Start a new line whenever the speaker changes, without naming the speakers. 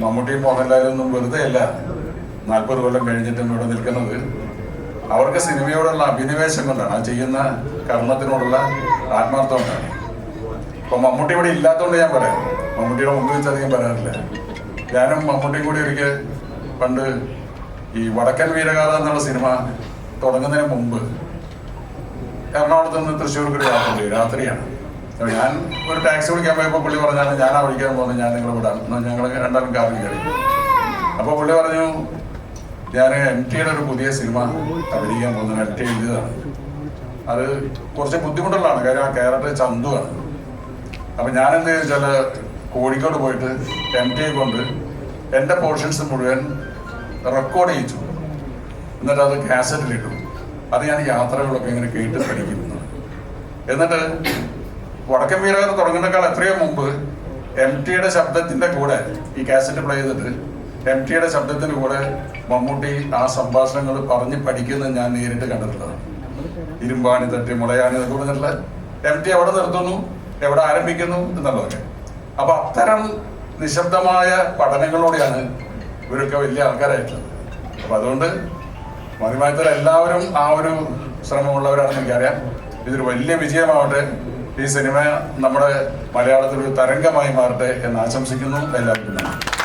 മമ്മൂട്ടിയും മോഹൻലാലും ഒന്നും വെറുതെ അല്ല. നാൽപ്പത് കൊല്ലം കഴിഞ്ഞിട്ടും ഇവിടെ നിൽക്കുന്നത്. അവർക്ക് സിനിമയോടുള്ള അഭിനിവേശം കൊണ്ടാണ്. ആ ചെയ്യുന്ന കർമ്മത്തിനോടുള്ള ആത്മാർത്ഥം കൊണ്ടാണ് ഇപ്പൊ മമ്മൂട്ടി ഇവിടെ ഇല്ലാത്തതുകൊണ്ട് ഞാൻ പറയാം. മമ്മൂട്ടിയുടെ മുമ്പ് വെച്ച് അധികം പറയാറില്ല. ഞാനും മമ്മൂട്ടിയും കൂടി ഒരിക്കൽ പണ്ട് ഈ വടക്കൻ വീരഗാഥ എന്നുള്ള സിനിമ തുടങ്ങുന്നതിന് മുമ്പ് എറണാകുളത്ത് നിന്ന് തൃശ്ശൂർക്ക് ഒരു രാത്രിയാണ്. ഞാൻ ഒരു ടാക്സി വിളിക്കാൻ പോയപ്പോൾ പുള്ളി പറഞ്ഞാണ് ഞാൻ ആ വിളിക്കാൻ പോകുന്നത് ഞാൻ നിങ്ങളെ വിടാം. ഞങ്ങൾ രണ്ടാളും കാറിൽ കയറി. അപ്പോൾ പുള്ളി പറഞ്ഞു ഞാൻ എം ടിയുടെ ഒരു പുതിയ സിനിമ അഭിനയിക്കാൻ പോകുന്നത് എം ടി എഴുതിയതാണ്. അത് കുറച്ച് ബുദ്ധിമുട്ടുള്ളതാണ്. കാര്യം ആ ക്യാരക്ടർ ചന്തുവാണ് അപ്പൊ ഞാൻ എന്ത് ചോദിച്ചാൽ കോഴിക്കോട് പോയിട്ട് എം ടിയെ കൊണ്ട് എന്റെ പോർഷൻസ് മുഴുവൻ റെക്കോർഡ് ചെയ്യിച്ചു. എന്നിട്ട് അത് കാസറ്റിലിട്ടു. അത് ഞാൻ യാത്രകളൊക്കെ ഇങ്ങനെ കേട്ട് പഠിക്കുന്നു. എന്നിട്ട് വടക്കൻ വീരകഥ തുടങ്ങുന്നേക്കാൾ എത്രയോ മുമ്പ് എം ടിയുടെ ശബ്ദത്തിന്റെ കൂടെ ഈ കാസറ്റ് പ്ലേ ചെയ്തിട്ട് എം ടിയുടെ ശബ്ദത്തിന് കൂടെ മമ്മൂട്ടി ആ സംഭാഷണങ്ങൾ പറഞ്ഞ് പഠിക്കുന്നത് ഞാൻ നേരിട്ട് കണ്ടിട്ടുള്ളതാണ്. ഇരുമ്പാണി തട്ടി മുളയാണി എന്നൊക്കെ പറഞ്ഞിട്ടുള്ള എം ടി എവിടെ നിർത്തുന്നു എവിടെ ആരംഭിക്കുന്നു എന്നുള്ളതൊക്കെ. അപ്പൊ അത്തരം നിശബ്ദമായ പഠനങ്ങളോടെയാണ് ഇവരൊക്കെ വലിയ ആൾക്കാരായിട്ടുള്ളത്. അപ്പൊ അതുകൊണ്ട് മതിമായത്തിൽ എല്ലാവരും ആ ഒരു ശ്രമമുള്ളവരാണെന്ന് എനിക്കറിയാം. ഇതൊരു വലിയ വിജയമാവട്ടെ. ഈ സിനിമ നമ്മുടെ മലയാളത്തിൽ ഒരു തരംഗമായി മാറട്ടെ എന്ന് ആശംസിക്കുന്നു. എല്ലാവർക്കും